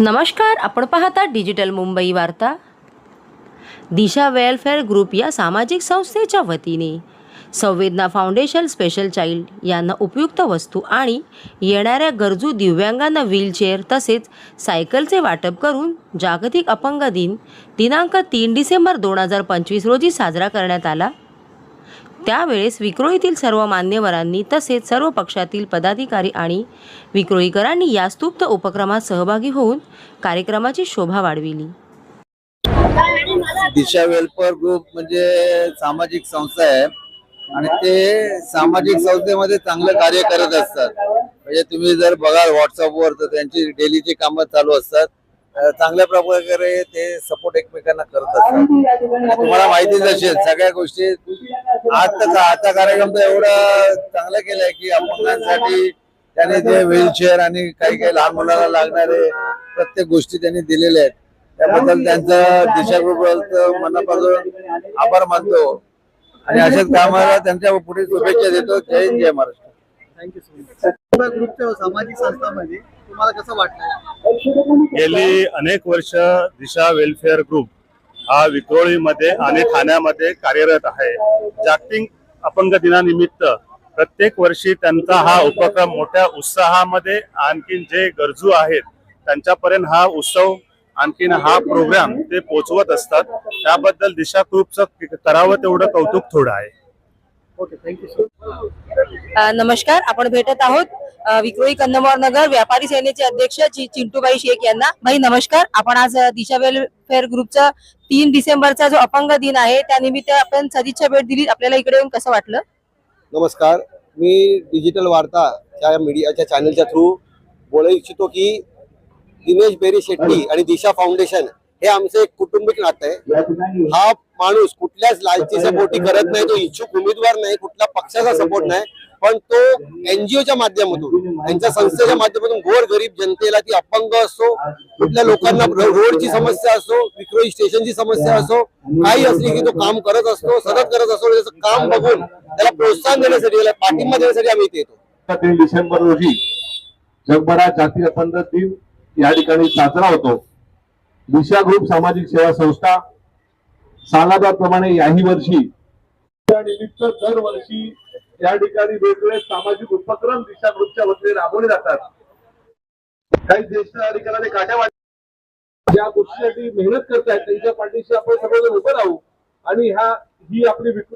नमस्कार आपण पाहता डिजिटल मुंबई वार्ता. दिशा वेलफेअर ग्रुप या सामाजिक संस्थेच्या वतीने. संवेदना फाउंडेशन स्पेशल चाइल्ड यांना उपयुक्त वस्तू आणि येणाऱ्या गरजू दिव्यांगांना व्हीलचेअर तसेच सायकलचे वाटप करून जागतिक अपंग दिन दिनांक तीन डिसेंबर दोन हजार पंचवीस रोजी साजरा करण्यात आला. त्यावेळेस विक्रोळीतील सर्व मान्यवरांनी तसेच सर्व पक्षातील पदाधिकारी आणि विक्रोळीकरांनी या स्तुप्त उपक्रमात सहभागी होऊन कार्यक्रमाची शोभा वाढविली. दिशा वेल्फेअर ग्रुप म्हणजे सामाजिक संस्था आहे आणि ते सामाजिक संस्थेमध्ये चांगलं कार्य करत असतात. म्हणजे तुम्ही जर बघाल व्हॉट्सअपवर तर त्यांची डेलीची कामं चालू असतात. चांगल्या प्रकारे ते सपोर्ट एकमेकांना करत असतात. तुम्हाला माहितीच असेल सगळ्या गोष्टी आजचा कार्यक्रम तर एवढा चांगला केलाय की अपंगांसाठी त्याने जे व्हीलचेअर आणि काही काही लहान मुलांना लागणारे प्रत्येक गोष्टी त्यांनी दिलेल्या आहेत. त्याबद्दल त्यांचा दिशा ग्रुप मनापासून आभार मानतो. आणि अशाच कामाला त्यांच्या पुढे शुभेच्छा देतो. जय हिंद, जय Maharashtra. Thank you so much ग्रुपच्या सामाजिक संस्थांमध्ये तुम्हाला कसं वाटलं गेली अनेक वर्ष दिशा वेलफेअर ग्रुप हा विक्रोळीमध्ये आणि ठाण्यामध्ये कार्यरत आहे. जागतिक अपंग दिनानिमित्त प्रत्येक वर्षी त्यांचा हा उपक्रम मोठ्या उत्साहामध्ये आणखीन जे गरजू आहेत त्यांच्यापर्यंत हा उत्सव आणखीन हा प्रोग्राम ते पोचवत असतात. त्याबद्दल दिशा ग्रुपचं करावं तेवढं कौतुक थोडं आहे. ओके थँक्यू नमस्कार आपण भेटत आहोत विक्रोळी कंदमोर नगर व्यापारी सेनेचे अध्यक्ष चिंटूबाई शेख यांना. भाई नमस्कार. आपण आज दिशा वेलफेअर ग्रुपचा तीन डिसेंबरचा जो अपंग दिन आहे त्यानिमित्त आपण सदिच्छा भेट दिली आपल्याला इकडे येऊन कसं वाटलं? नमस्कार. मी डिजिटल वार्ता या मीडियाच्या चॅनलच्या थ्रू बोलू इच्छितो की दिनेश बेरी शेट्टी आणि दिशा फाउंडेशन हे आमचं एक कौटुंबिक नातं आहे. हा माणूस कुठल्याच लालचीच्या पोटी करत नाही तो इच्छुक उमेदवार नाही कुठल्या पक्षाचा सपोर्ट नाही पण तो एनजीओच्या माध्यमातून त्यांच्या संस्थेच्या माध्यमातून गोर गरीब जनतेला ती अपंग असो कुठल्या लोकांना रोडची समस्या असो विक्रोळी स्टेशनची समस्या असो काही असली की तो काम करत असतो सतत करत असतो त्याचं काम बघून त्याला प्रोत्साहन देण्यासाठी त्याला पाठिंबा देण्यासाठी आम्ही इथे येतो. तीन डिसेंबर रोजी जगभरात जागतिक अपंग दिन या ठिकाणी साजरा होतो. दिशा ग्रुप सामाजिक सेवा संस्था सालाबाप्रमाणे याही वर्षी त्यानिमित्त दरवर्षी या ठिकाणी वेगवेगळे सामाजिक उपक्रम दिशा ग्रुपच्या वतीने राबवले जातात. काही ज्येष्ठ अधिकाऱ्याने काट्या ज्या गोष्टीसाठी मेहनत करतायत त्यांच्या पाठीशी आपण सगळेजण उभं राहू आणि ह्या ही आपली विक्री